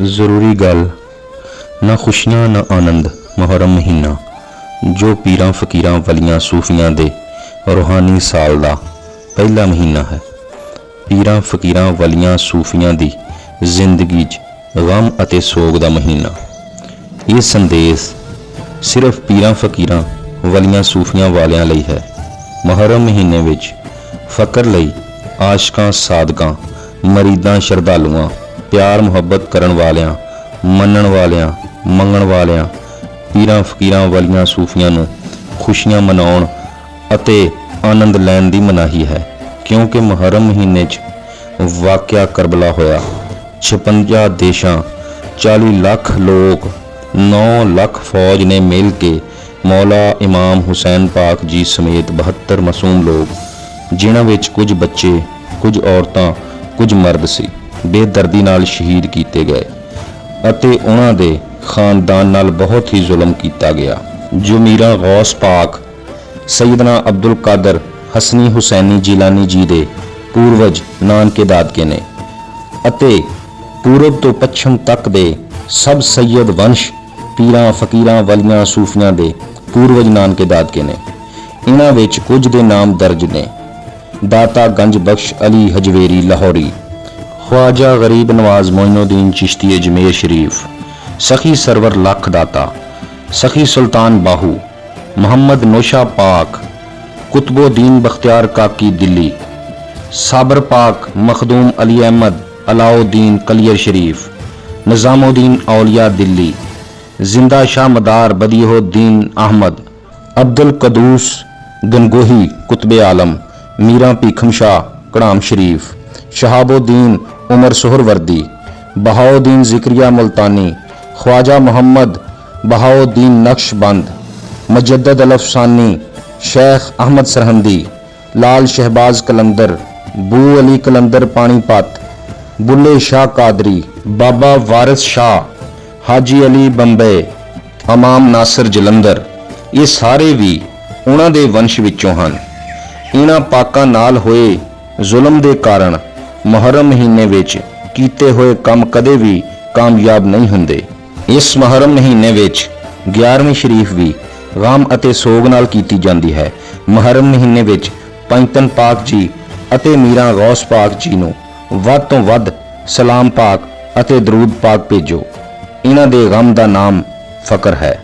ਜ਼ਰੂਰੀ ਗੱਲ, ਨਾ ਖੁਸ਼ੀਆਂ, ਨਾ ਆਨੰਦ, ਮੁਹਰਮ ਮਹੀਨਾ, ਜੋ ਪੀਰਾਂ ਫਕੀਰਾਂ ਵਲੀਆਂ ਸੂਫੀਆਂ ਦੇ ਰੂਹਾਨੀ ਸਾਲ ਦਾ ਪਹਿਲਾ ਮਹੀਨਾ ਹੈ। ਪੀਰਾਂ ਫਕੀਰਾਂ ਵਲੀਆਂ ਸੂਫੀਆਂ ਦੀ ਜ਼ਿੰਦਗੀ 'ਚ ਗਮ ਅਤੇ ਸੋਗ ਦਾ ਮਹੀਨਾ। ਇਹ ਸੰਦੇਸ਼ ਸਿਰਫ ਪੀਰਾਂ ਫਕੀਰਾਂ ਵਲੀਆਂ ਸੂਫੀਆਂ ਵਾਲਿਆਂ ਲਈ ਹੈ। ਮੁਹਰਮ ਮਹੀਨੇ ਵਿੱਚ ਫਕਰ ਲਈ ਆਸ਼ਕਾਂ, ਸਾਦਕਾਂ, ਮਰੀਦਾਂ, ਸ਼ਰਧਾਲੂਆਂ ਪਿਆਰ ਮੁਹੱਬਤ ਕਰਨ ਵਾਲਿਆਂ, ਮੰਨਣ ਵਾਲਿਆਂ, ਮੰਗਣ ਵਾਲਿਆਂ, ਪੀਰਾਂ ਫਕੀਰਾਂ ਵਾਲੀਆਂ ਸੂਫੀਆਂ ਨੂੰ ਖੁਸ਼ੀਆਂ ਮਨਾਉਣ ਅਤੇ ਆਨੰਦ ਲੈਣ ਦੀ ਮਨਾਹੀ ਹੈ। ਕਿਉਂਕਿ ਮੁਹਰਮ ਮਹੀਨੇ 'ਚ ਵਾਕਿਆ ਕਰਬਲਾ ਹੋਇਆ। 56 ਦੇਸ਼ਾਂ 40 ਲੱਖ ਲੋਕ 9 ਲੱਖ ਫੌਜ ਨੇ ਮਿਲ ਕੇ ਮੌਲਾ ਇਮਾਮ ਹੁਸੈਨ ਪਾਕ ਜੀ ਸਮੇਤ 72 ਮਾਸੂਮ ਲੋਕ, ਜਿਨ੍ਹਾਂ ਵਿੱਚ ਕੁਝ ਬੱਚੇ, ਕੁਝ ਔਰਤਾਂ, ਕੁਝ ਮਰਦ ਸੀ। ਬੇਦਰਦੀ ਨਾਲ ਸ਼ਹੀਦ ਕੀਤੇ ਗਏ ਅਤੇ ਉਹਨਾਂ ਦੇ ਖਾਨਦਾਨ ਨਾਲ ਬਹੁਤ ਹੀ ਜ਼ੁਲਮ ਕੀਤਾ ਗਿਆ। ਜੋ ਮੀਰਾ ਗੌਸ ਪਾਕ ਸੈਯਦਨਾ ਅਬਦੁਲ ਕਾਦਰ, ਹਸਨੀ ਹੁਸੈਨੀ ਜਿਲਾਨੀ ਜੀ ਦੇ ਪੂਰਵਜ ਨਾਨਕੇ ਦਾਦਕੇ ਨੇ ਅਤੇ ਪੂਰਬ ਤੋਂ ਪੱਛਮ ਤੱਕ ਦੇ ਸਭ ਸੈਯਦ ਵੰਸ਼ ਪੀਰਾਂ ਫਕੀਰਾਂ ਵਲੀਆਂ ਸੂਫੀਆਂ ਦੇ ਪੂਰਵਜ ਨਾਨਕੇ ਦਾਦਕੇ ਨੇ। ਇਹਨਾਂ ਵਿੱਚ ਕੁਝ ਦੇ ਨਾਮ ਦਰਜ ਨੇ। ਦਾਤਾ ਗੰਜ ਬਖਸ਼ ਅਲੀ ਹਜਵੇਰੀ ਲਾਹੌਰੀ خواجہ غریب نواز معین الدین چشتی اجمیر شریف، سخی سرور لاکھ داتا، سخی سلطان باہو، محمد نوشا پاک، قطب الدین بختیار کاکی دلی، صابر پاک، مخدوم علی احمد علاء الدین کلیر شریف نظام الدین اولیاء دلی، زندہ شاہ مدار بدیہ الدین احمد عبد القدوس گنگوہی قطب عالم میرا پیکھم شاہ کڑام شریف۔ शहाबुद्दीन उमर सोहरवर्दी बहाउद्दीन जिक्रिया मुल्तानी ख्वाजा मोहम्मद बहाउद्दीन नक्शबंद मजद्दद अल-अफसानी शेख अहमद सरहंदी लाल शहबाज कलंदर बू अली कलंदर पानीपत बुल्ले शाह कादरी बाबा वारिस शाह ਹਾਜੀ ਅਲੀ ਬੰਬੇ ਇਮਾਮ ਨਾਸਰ ਜਲੰਧਰ ਇਹ ਸਾਰੇ ਵੀ ਉਹਨਾਂ ਦੇ ਵੰਸ਼ ਵਿੱਚੋਂ ਹਨ ਇਹਨਾਂ ਪਾਕਾਂ ਨਾਲ ਹੋਏ ਜ਼ੁਲਮ ਦੇ ਕਾਰਨ ਮੁਹਰਮ ਮਹੀਨੇ ਵਿੱਚ ਕੀਤੇ ਹੋਏ ਕੰਮ ਕਦੇ ਵੀ ਕਾਮਯਾਬ ਨਹੀਂ ਹੁੰਦੇ। ਇਸ ਮੁਹਰਮ ਮਹੀਨੇ ਵਿੱਚ 11ਵੀਂ ਸ਼ਰੀਫ ਵੀ ਗਮ ਅਤੇ ਸੋਗ ਨਾਲ ਕੀਤੀ ਜਾਂਦੀ ਹੈ। ਮੁਹਰਮ ਮਹੀਨੇ ਵਿੱਚ ਪੰਤਨ ਪਾਕ ਜੀ ਅਤੇ ਮੀਰਾਂ ਗੌਸ ਪਾਕ ਜੀ ਨੂੰ ਵੱਧ ਤੋਂ ਵੱਧ ਸਲਾਮ ਪਾਕ ਅਤੇ ਦਰੂਦ ਪਾਕ ਭੇਜੋ। ਇਹਨਾਂ ਦੇ ਗਮ ਦਾ ਨਾਮ ਫਕਰ ਹੈ।